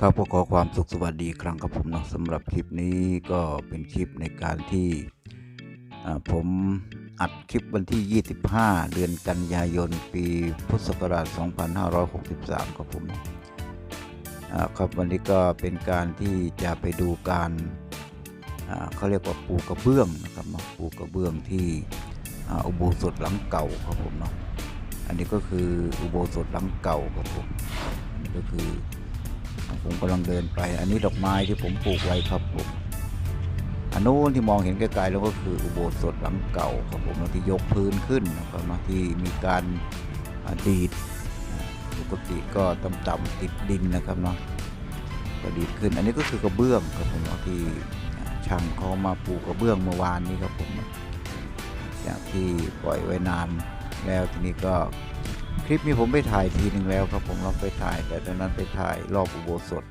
ครับก็ขอความสุขสวัสดีครั้งครับผมเนาะสำหรับคลิปนี้ก็เป็นคลิปในการที่ผมอัดคลิปวันที่ 25 เดือนกันยายน ปีพุทธศักราช 2563 ครับผมเนาะอ่าครับวันนี้ก็เป็นการที่จะไปดูการอ่าเขาเรียกว่าปูกระเบื้องนะครับนาะปูกระเบื้องที่อุโบสถหลังเก่าครับผมเนาะอันนี้ก็คืออุโบสถหลังเก่าครับผมอันนี้ก็คือ ผมกำลังเดินไป อันนี้ดอกไม้ที่ผมปลูกไว้ครับผมอันนู้นที่มองเห็นไกลๆแล้วก็คืออุโบสถหลังเก่าครับผมที่ยกพื้นขึ้นนะครับนะที่มีการดีดปกติก็ต่ำๆติดดินนะครับเนาะก็ดีดขึ้น อันนี้ก็คือกระเบื้องครับผมที่ช่างเขามาปลูกกระเบื้องเมื่อวานนี้ครับผมจากที่ปล่อยไว้นานแล้วทีนี้ก็ คลิปนี้ผมไปถ่ายทีหนึ่งแล้วครับผมเราไปถ่ายแต่ตอนนั้นไปถ่ายรอบอุโบสถ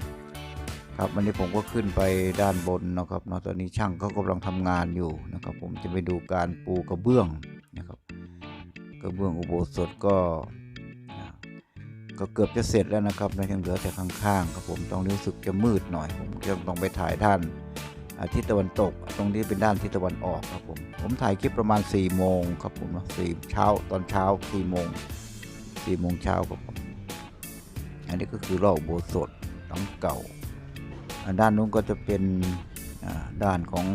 ครับวันนี้ผมก็ขึ้นไปด้านบนนะครับเนาะตอนนี้ช่างเขากำลังทำงานอยู่นะครับ ผมจะไปดูการปูกระเบื้องนะครับ กระเบื้องอุโบสถก็ ก็เกือบจะเสร็จแล้วนะครับนะยังเหลือแต่ข้างๆครับผมตรงรู้สึกจะมืดหน่อย ผมยังต้องไปถ่ายด้านทิศตะวันตก ตรงนี้เป็นด้านทิศตะวันออกครับผมผมถ่ายคลิปประมาณ4ี่โมงครับผมนะสี่เช้าตอนเช้า4ี่โมง สี่โมงเช้าครับผมอันนี้ก็คือรอบอุโบสถหลังเก่าอ่า ด้านนู้นก็จะเป็นด้านของ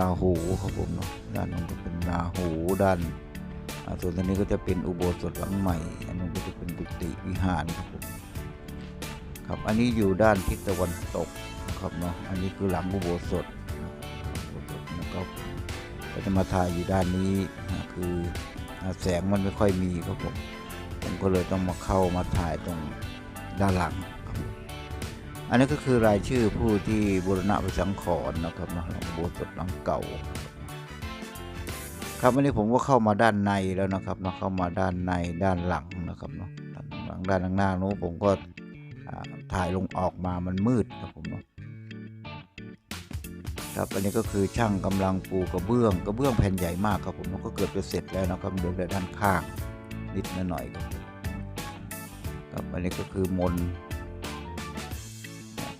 ราหูครับผมเนาะด้านนู้นก็เป็นราหูด้านส่วนตรงนี้ก็จะเป็นอุโบสถหลังใหม่ อันนู้นก็จะเป็นกุฏิวิหารครับผมครับอันนี้อยู่ด้านทิศตะวันตกนะครับเนาะอันนี้คือหลังอุโบสถนะครับก็จะมาถ่ายอยู่ด้านนี้คือ แสงมันไม่ค่อยมีครับผมผมก็เลยต้องมาเข้ามาถ่ายตรงด้านหลังครับอันนี้ก็คือรายชื่อผู้ที่บูรณะประสังขรณ์นะครับนาะหลวงโบสถหลังเก่า ครับวันนี้ผมก็เข้ามาด้านในแล้วนะครับนาะเข้ามาด้านในด้านหลังนะครับเนาะด้านหลังด้านข้างหน้านู้นผมก็ถ่ายลงออกมามันมืดครับผมเนาะ ครับอันนี้ก็คือช่างกำลังปูกระเบื้องกระเบื้องแผ่นใหญ่มากครับผมมันก็เกือบจะเสร็จแล้วนะครับเหลือแต่ด้านข้างนิดหน่อยครับครับอันนี้ก็คือมน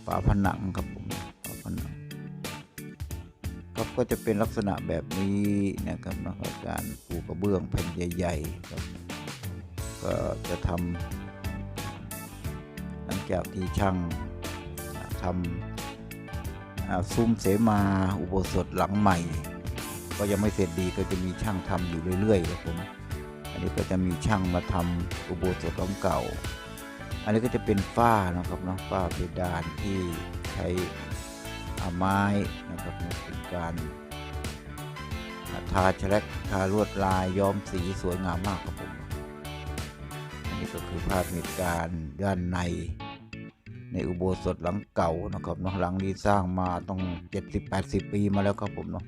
ฝาผนังครับผมฝาผนังครับก็จะเป็นลักษณะแบบนี้นะครับนะครับการปูกระเบื้องแผ่นใหญ่ๆครับก็จะทำหลังจากที่ช่างทำอ่า ซุ้มเสมาอุโบสถหลังใหม่ ก็ยังไม่เสร็จดีก็จะมีช่างทำอยู่เรื่อยๆครับผมอันนี้ก็จะมีช่างมาทำอุโบสถหลังเก่า อันนี้ก็จะเป็นฝ้านะครับเนาะฝ้าเพดานที่ใช้อ่าไม้นะครับเนาะเป็นการทาแฉลกทาลวดลายย้อมสีสวยงามมากครับผม อันนี้ก็คือภาพเหตุการณ์ด้านใน ในอุโบสถหลังเก่านะครับเนาะหลังนี้สร้างมาต้อง 70-80 ปีมาแล้วครับผมเนาะ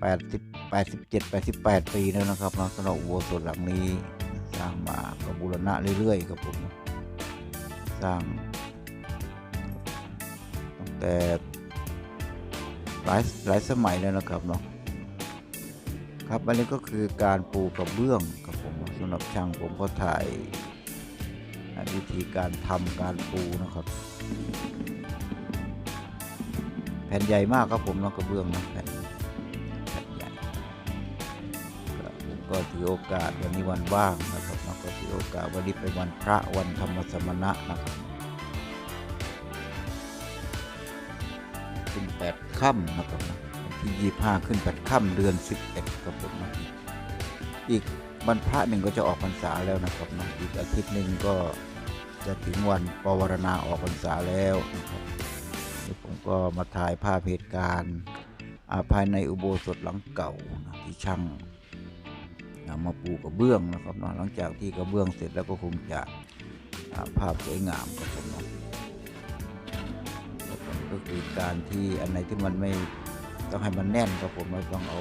80 87 88 ปีแล้วนะครับเนาะสำหรับอุโบสถหลังนี้สร้างมาก็บูรณะเรื่อยๆครับผมนะสร้างตั้งแต่หลายหลายสมัยแล้วนะครับเนาะครับอันนี้ก็คือการปูกระเบื้องครับผมสำหรับช่างผมก็ถ่าย วิธีการทำการปูนะครับ แผ่นใหญ่มากครับผมนาะกระเบื้องนะแผ่นแผ่นใหญ่ก็ผมก็ถือโอกาสวันนี้วันว่างนะครับนาะก็ถือโอกาสวันนี้เป็นวันพระวันธรรมสมณะนะครับขึ้นแปดค่ำนะครับที่ยี่ห้าขึ้นแปดค่ำเดือนสิบเอ็ดครับผมนะอีกวันพระหนึ่งก็จะออกพรรษาแล้วนะครับนะอีกอาทิตย์หนึ่งก็ จะถึงวันปวารณาออกพรรษาแล้วนะครับนี่ผมก็มาถ่ายภาพเหตุการณ์าภายในอุโบสถหลังเก่านะที่ช่างนำมาปูกระเบื้องนะครับนะหลังจากที่กระเบื้องเสร็จแล้วก็คงจะาภาพสวยงามครับผมนะก็คือการที่อันไหนที่มันไม่ต้องให้มันแน่นครับผมเราต้องเอา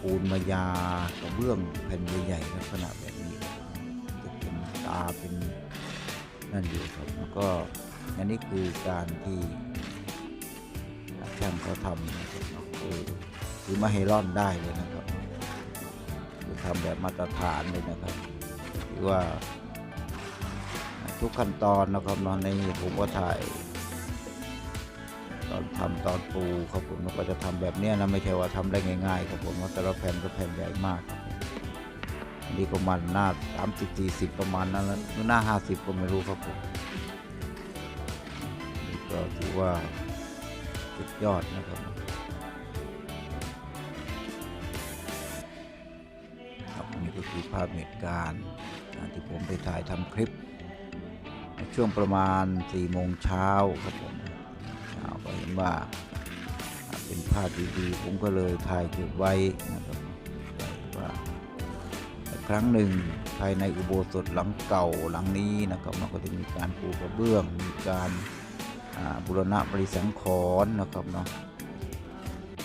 ปูนมายากระเบื้องแผ่นใหญ่ๆลักษณะแบบนี้จะเป็นตาเป็น นั่นอยู่ครับแล้วก็อันนี้คือการที่ช่างเขาทำนะครับคือคือมาให้ร่อนได้เลยนะครับคือทำแบบมาตรฐานเลยนะครับถือว่าทุกขั้นตอนนะครับเนอนในผมก็ถ่ายตอนทำตอนปูครับผมแล้วก็จะทำแบบนี้นะไม่ใช่ว่าทำได้ง่ายๆครับผมว่าแต่ละแผ่นก็แผ่นใหญ่มากครับ นนี้ประมาณหน้าสามสิบสี่สิบประมาณนั้นแล้วหน้าห้าสิบก็ไม่รู้ครับผมนี่ก็ถือว่าสุดยอดนะครับครับนี่ก็คือภาพเหตุการณ์ที่ผมไปถ่ายทำคลิป ช่วงประมาณ4โมงเช้าครับผมเช้าก็เห็นว่าเป็นภาพดีๆผมก็เลยถ่ายเก็บไว้นะครับ ครั้งหนึ่งภายในอุโบสถหลังเก่าหลังนี้นะครับมันก็จะมีการปูกระเบื้อง มีการบูรณะบริสังขรณ์นะครับเนาะ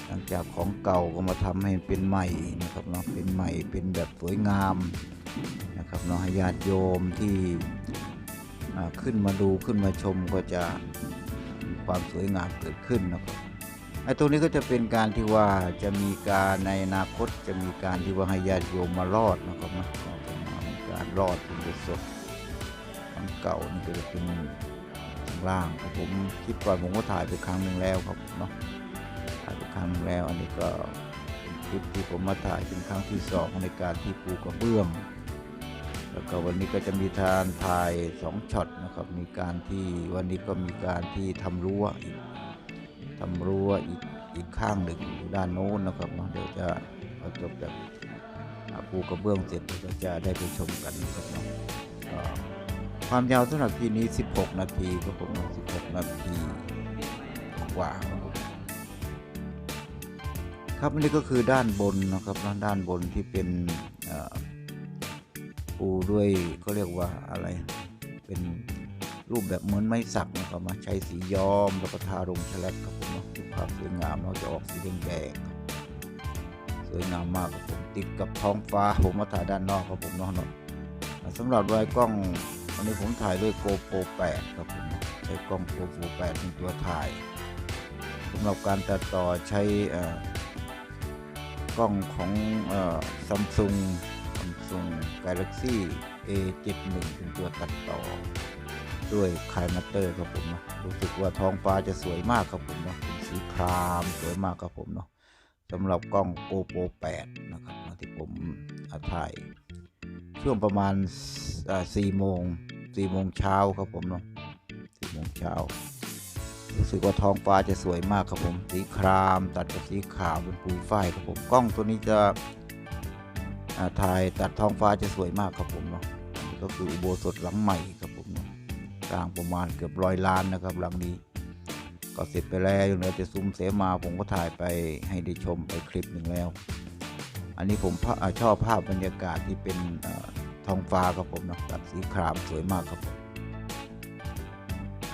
หลังจากของเก่าก็มาทำให้เป็นใหม่นะครับเนาะเป็นใหม่เป็นแบบสวยงามนะครับเนาะญาติโยมที่ขึ้นมาดูขึ้นมาชมก็จะมีความสวยงามเกิดขึ้นนะครับ ไอ้ตรงนี้ก็จะเป็นการที่ว่าจะมีการในอนาคตจะมีการที่ว่าให้ญาติโยมมารอดนะครับนะมีการรอดเป็นสดอันเก่านี่ก็จะเป็นข้างล่างครับผมคลิปก่อนผมก็ถ่ายไปครั้งหนึ่งแล้วครับผมเนาะถ่ายไปครั้งหนึ่งแล้ว อันนี้ก็เป็นคลิปที่ผมมาถ่ายเป็นครั้งที่สองในการที่ปูกระเบื้องแล้วก็วันนี้ก็จะมีทานถ่ายสองช็อตนะครับ มีการที่วันนี้ก็มีการที่ทำรั้วอีก ทำรั้วอีกอีกข้างหนึ่งอยู่ด้านโน้นนะครับเนาะเดี๋ยวจะพอจบจากปูกระเบื้องเสร็จเดี๋ยวก็จะได้ไปชมกันนะครับเนาะความยาวสำหรับทีนี้ 16 นาทีครับผมเนา16 นาทีกว่าครับผมครับอันนี้ก็คือด้านบนนะครับด้านบนที่เป็นปูด้วยก็เรียกว่าอะไรเป็น รูปแบบเหมือนไม้สักนะครับมาใช้สีย้อมแล้วก็ทารงแฉลบครับผมเนาะดูภาพสวยงามเนาะจะออกสีแดงๆสวยงามมากครับผมติดกับท้องฟ้าผมมาถ่ายด้านนอกครับผมเนาะเนาะสำหรับรายกล้องวันนี้ผมถ่ายด้วย GoPro 8 ครับผมใช้กล้อง GoPro 8เป็นตัวถ่ายสำหรับการตัดต่อใช้กล้องของซัมซุง Samsung Galaxy A71 เป็นตัวตัดต่อ ด้วยคายมัตเตอร์ครับผมนะรู้สึกว่าท้องฟ้าจะสวยมากครับผมนะสีครามสวยมากครับผมเนาะสำหรับกล้อง GoPro 8นะครับที่ผมอ่าถ่าย ช่วงประมาณอ่า4โมง4โมงเช้าครับผมเนาะ4โมงเช้ารู้สึกว่าท้องฟ้าจะสวยมากครับผม สีครามตัดกับสีขาวเป็นปุยฝ้ายครับผมกล้องตัวนี้จะถ่ายตัดท้องฟ้าจะสวยมากครับผมเนาะก็คืออุโบสถหลังใหม่ครับ สร้างประมาณเกือบร้อยล้านนะครับหลังนี้ ก็เสร็จไปแล้วยังเหลือจะซุ้มเสมาผมก็ถ่ายไปให้ได้ชมไปคลิปหนึ่งแล้ว อันนี้ผมอชอบภาพบรรยากาศที่เป็นอท้องฟ้าครับผมเนาะตัดสีครามสวยมากครับผมน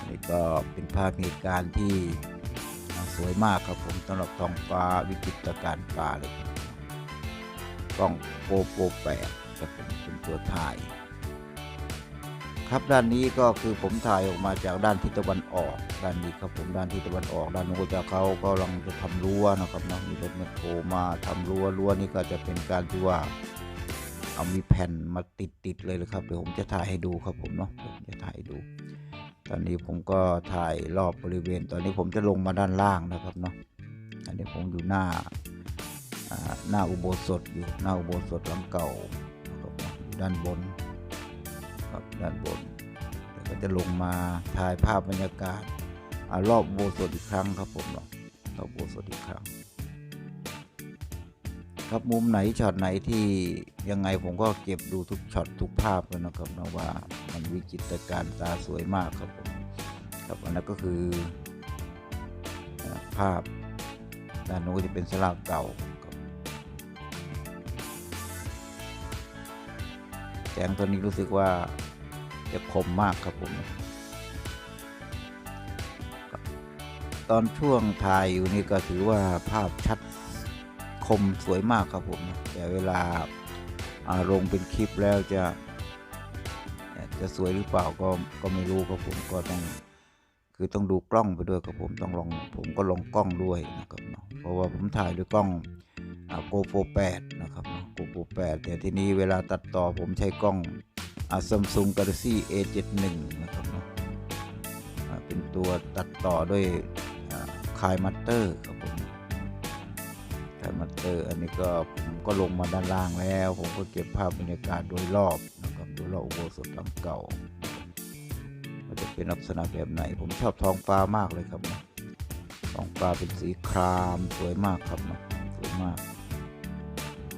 นี่ก็เป็นภาพเหตุการณ์ที่สวยมากครับผมสำหรับท้องฟ้าวิจิตรการตาเลยกล้องโกโปรแปดจะเป็นเป็นตัวถ่าย ครับด้านนี้ก็คือผมถ่ายออกมาจากด้านทิศตะวันออก ด้านนี้ครับผมด้านทิศตะวันออก ด้านนู้นจะเขากำลังจะทำรั้วนะครับเนาะมีรถแมคโครมาทำรั้วรั้วนี่ก็จะเป็นการที่ว่าเอามีแผ่นมาติดติดๆเลยเลยครับเดี๋ยวผมจะถ่ายให้ดูครับผมเนาะผมจะถ่ายให้ดู ตอนนี้ผมก็ถ่ายรอบบริเวณ ตอนนี้ผมจะลงมาด้านล่างนะครับเนาะอันนี้ผมอยู่หน้าหน้าอุโบสถอยู่หน้าอุโบสถหลังเก่าด้านบน ด้านบนแล้วก็จะลงมาถ่ายภาพบรรยากาศอรอบโบสถอีกครั้งครับผมเนาะรอบโบสถอีกครั้ง ครับมุมไหนช็อตไหนที่ยังไงผมก็เก็บดูทุกช็อตทุกภาพเลยนะครับนะว่ามันวิจิตรการตาสวยมากครับผมครับอันนั้นก็คือภาพด้านโน้นจะเป็นสลากเก่าครับแสงตัวนี้รู้สึกว่า จะคมมากครับผม ตอนช่วงถ่ายอยู่นี่ก็ถือว่าภาพชัดคมสวยมากครับผม แต่เวลาาลงเป็นคลิปแล้วจะจะสวยหรือเปล่าก็ก็ไม่รู้ครับผมก็ต้องคือต้องดูกล้องไปด้วยครับผมต้องลองผมก็ลองกล้องด้วยนะครับเนาะเพราะว่าผมถ่ายด้วยกล้องโกโปร8นะครับโกโปร8แต่ทีนี้เวลาตัดต่อผมใช้กล้อง ซัมซุงกา Galaxy A71 นะครับเนาะเป็นตัวตัดต่อด้วยคายมัตเตอร์ครับผมคายมัตเตอร์อันนี้ก็ผมก็ลงมาด้านล่างแล้ว ผมก็เก็บภาพบรรยากาศโดยรอบนะครับโดยรอบอุโบสถหลังเก่ามันจะเป็นลักษณะแบบไหน ผมชอบท้องฟ้ามากเลยครับเนาะท้องฟ้าเป็นสีครามสวยมากครับเนาะสวยมาก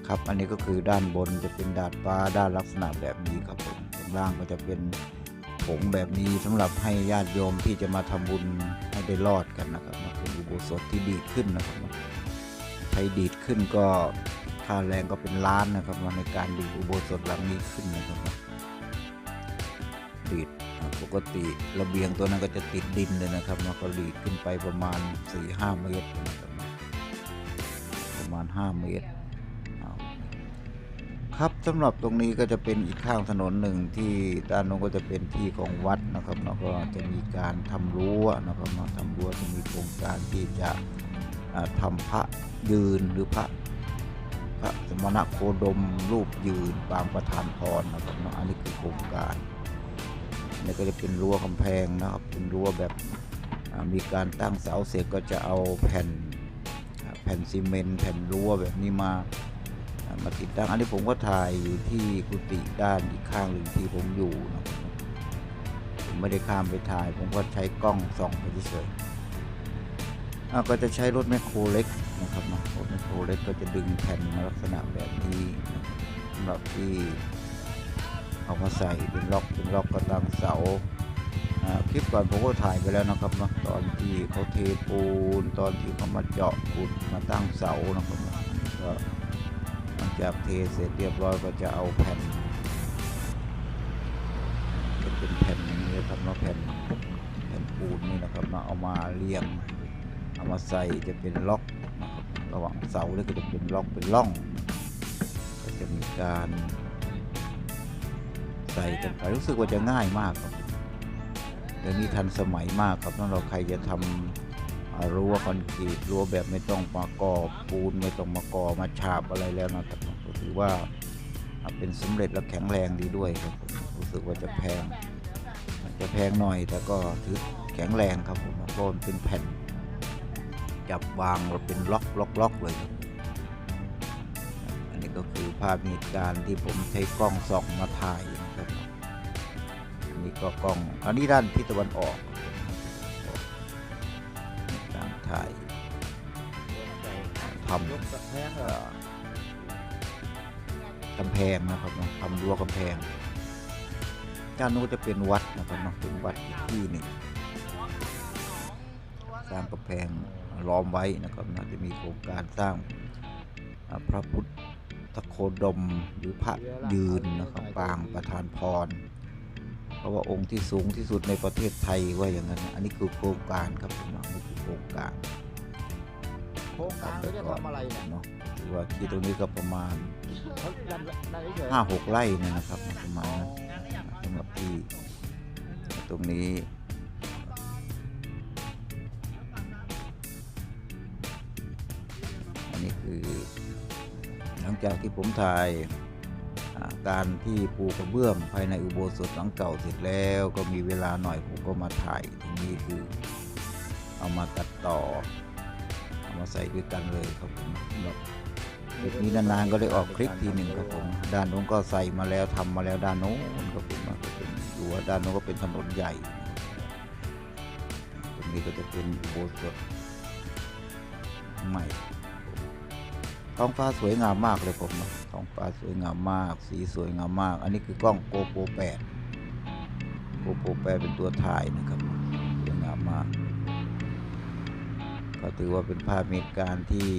ครับอันนี้ก็คือด้านบนจะเป็นดาดฟ้าด้านลักษณะแบบนี้ครับผม ล่างก็จะเป็นผงแบบนี้สำหรับให้ญาติโยมที่จะมาทำบุญให้ได้รอดกันนะครับมันเป็นอุโบสถที่ดีขึ้นนะครับใช้ดีดขึ้นก็ค่าแรงก็เป็นล้านนะครับในการดีดอุโบสถหลังนี้ขึ้นนะครับดีดปกติระเบียงตัวนั้นก็จะติดดินเลยนะครับแล้วก็ดีดขึ้นไปประมาณ4-5เมตรนะครับประมาณ 5 เมตร ครับสำหรับตรงนี้ก็จะเป็นอีกข้างถนนหนึ่งที่ด้านโน้นก็จะเป็นที่ของวัดนะครับแล้วก็จะมีการทำรั้วนะครับมาทำรั้วจะมีโครงการที่จะอ่าทำพระยืนหรือพระพระสมณะโคดมรูปยืนปางประธานพรนะครับเนาะอันนี้คือโครงการนนี้ก็จะเป็นรั้วกำแพงนะครับเป็นรั้วแบบมีการตั้งเสาเสร็จก็จะเอาแผ่นแผ่นซีเมนต์แผ่นรั้วแบบนี้มา มาติดตั้งอันนี้ผมก็ถ่ายอยู่ที่กุฏิด้านอีกข้างหนึ่งที่ผมอยู่นะครับผมไม่ได้ข้ามไปถ่าย ผมก็ใช้กล้องส่องไปเฉยก็จะใช้รถแมคโครเล็กนะครับนะรถแมคโครเล็กก็จะดึงแผ่นมาลักษณะแบบนี้สำหรับที่เอามาใส่เป็นล็อกเป็นล็อกก็ตั้งเสาคลิปก่อนผมก็ถ่ายไปแล้วนะครับนะตอนที่เขาเทปูนตอนที่เขามาเจาะปูนมาตั้งเสานะครับนะก็ จากเทเสร็จเรียบร้อยก็จะเอาแผ่นจะเป็นแผ่นอย่างนี้นะครับเนาะแผ่นแผ่นปูนนี่นะครับเนาเอามาเรียงเอามาใส่จะเป็นล็อกนะครับระหว่างเสาแล้วก็จะเป็นล็อกเป็นร่อง ก็จะมีการใส่กันไปรู้สึกว่าจะง่ายมากครับเดี๋ยวนี้ทันสมัยมากครับถ้าเราใครจะทำอ่า รั้วคอนกรีตรั้วแบบไม่ต้องมาก่อปูนไม่ต้องมาก่อมาฉาบอะไรแล้วนะครับก็ถือว่าอ่าเป็นสำเร็จและแข็งแรงดีด้วยครับผมรู้สึกว่าจะแพงจะแพงหน่อยแต่ก็ถือแข็งแรงครับผมเพราะมันเป็นแผ่น จับวางเราเป็นล็อกล็อกล็อกเลย อันนี้ก็คือภาพเหตุการณ์ที่ผมใช้กล้องส่องมาถ่ายนะครับ อันนี้ก็กล้องอันนี้ด้านทิศตะวันออก ถ่ายทำเอ่อกำแพงนะครับเนาะทำรั้วกำแพงด้านนู้นจะเป็นวัดนะครับเนาะเป็นวัดอีกที่หนึ่งสร้างกำแพงล้อมไว้นะครับนะจะมีโครงการสร้างอ่าพระพุทธโคดมหรือพระยืนนะครับปางประธานพรเพ ราะว่าองค์ที่สูงที่สุดในประเทศไทยว่าอย่างนั้นนะอันนี้คือโครงการครับผมว่านี่คือโครงการโครงการเขาจะทำอะไรเนี่ยเนาะถือว่าที่ตรงนี้ก็ประมาณเขาดันดันเฉยห้าหกไร่เนี่ยนะครับประมาณนั้นสำหรับที่ตรงนี้อันนี้คือหลังจากที่ผมถ่ายอ่า การที่ปูกระเบื้องภายในอุโบสถหลังเก่าเสร็จแล้วก็มีเวลาหน่อยผมก็มาถ่ายตรงนี้คือ เอามาตัดต่อ เอามาใส่ด้วยกันเลยครับผมสำหรับนี้นานๆก็ได้ออกคลิปทีหนึ่งครับผมด้านโน้นก็ใส่มาแล้วทำมาแล้วด้านโน้นครับผมก็เป็นรั้วด้านโน้นก็เป็นถนนใหญ่ ตรงนี้ก็จะเป็นอุโบสถใหม่ ท้องฟ้าสวยงามมากเลยผมท้องฟ้าสวยงามมาก สีสวยงามมาก อันนี้คือกล้องโกโปร8โกโปร8เป็นตัวถ่ายนะครับสวยงามมาก ก็ถือว่าเป็นภาพเหตุการณ์ที่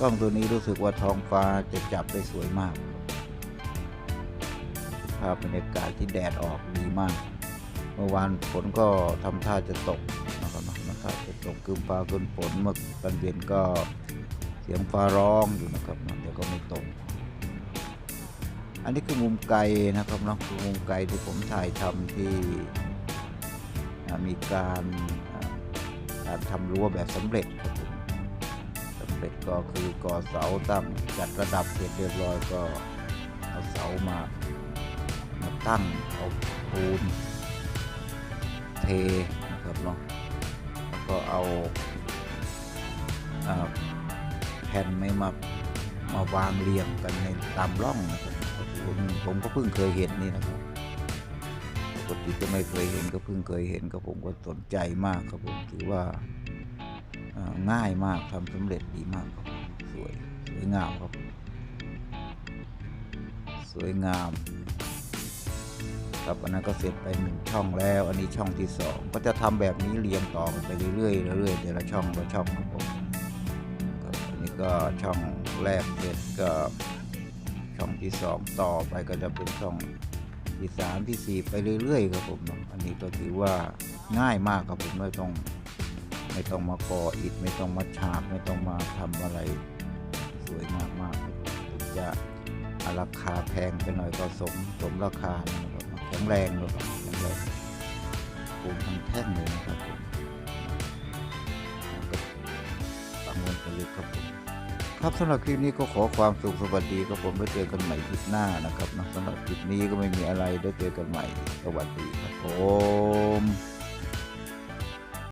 กล้องตัวนี้รู้สึกว่าท้องฟ้าจะจับได้สวยมาก ภาพบรรยากาศที่แดดออกดีมาก เมื่อวานฝนก็ทำท่าจะตกนะครับนะทำท่าจะตกคืมฟ้าคืนฝนเมื่อตอนเย็นก็ สียงฟ้าร้องอยู่นะครับนะแต่ก็ไม่ตก อันนี้คือมุมไกลนะครับเนาะคือมุมไกลที่ผมถ่ายทำที่มีการการทำรั้วแบบสำเร็จครับผมสำเร็จก็คือก่อเสาตั้งจัดระดับเสร็จเรียบร้อยก็เอาเสามาตั้งเอาปูนเทนะครับเนาะแล้วก็เอา แผ่นไม้มามาวางเรียงกันในตามร่องนะครับผมผมก็เพิ่งเคยเห็นนี่นะครับปกติจะไม่เคยเห็นก็เพิ่งเคยเห็นก็ผมก็สนใจมากครับผมถือว่าง่ายมากทำสำเร็จดีมากครับสวยสวยงามครับ สวยงามครับอันนั้นก็เสร็จไปหนึ่งช่องแล้ว อันนี้ช่องที่สองก็จะทำแบบนี้เรียงต่อนไปเรื่อยๆเรื่อยๆแต่ละช่องละช่องครับผ ก็ช่องแรกเสร็จก็ช่องที่สองต่อไปก็จะเป็นช่องที่สามที่สี่ไปเรื่อยๆครับผมอันนี้ก็ถือว่าง่ายมากครับผมไม่ต้องไม่ต้องมาก่ออิฐไม่ต้องมาฉาบไม่ต้องมาทำอะไรสวยมากมากๆครับถึงจะราคาแพงไปหน่อยก็สมสมราคานะครับแข็งแรงเลยครับแข็งแรงปูนทั้งแท่งเลยนะครับผม ตังเงินเลยครับผมครับสำหรับคลิปนี้ก็ขอความสุขสวัสดีครับผมไว้เจอกันใหม่คลิปหน้านะครับนะสำหรับคลิปนี้ก็ไม่มีอะไรได้เจอกันใหม่สวัสดีครับผม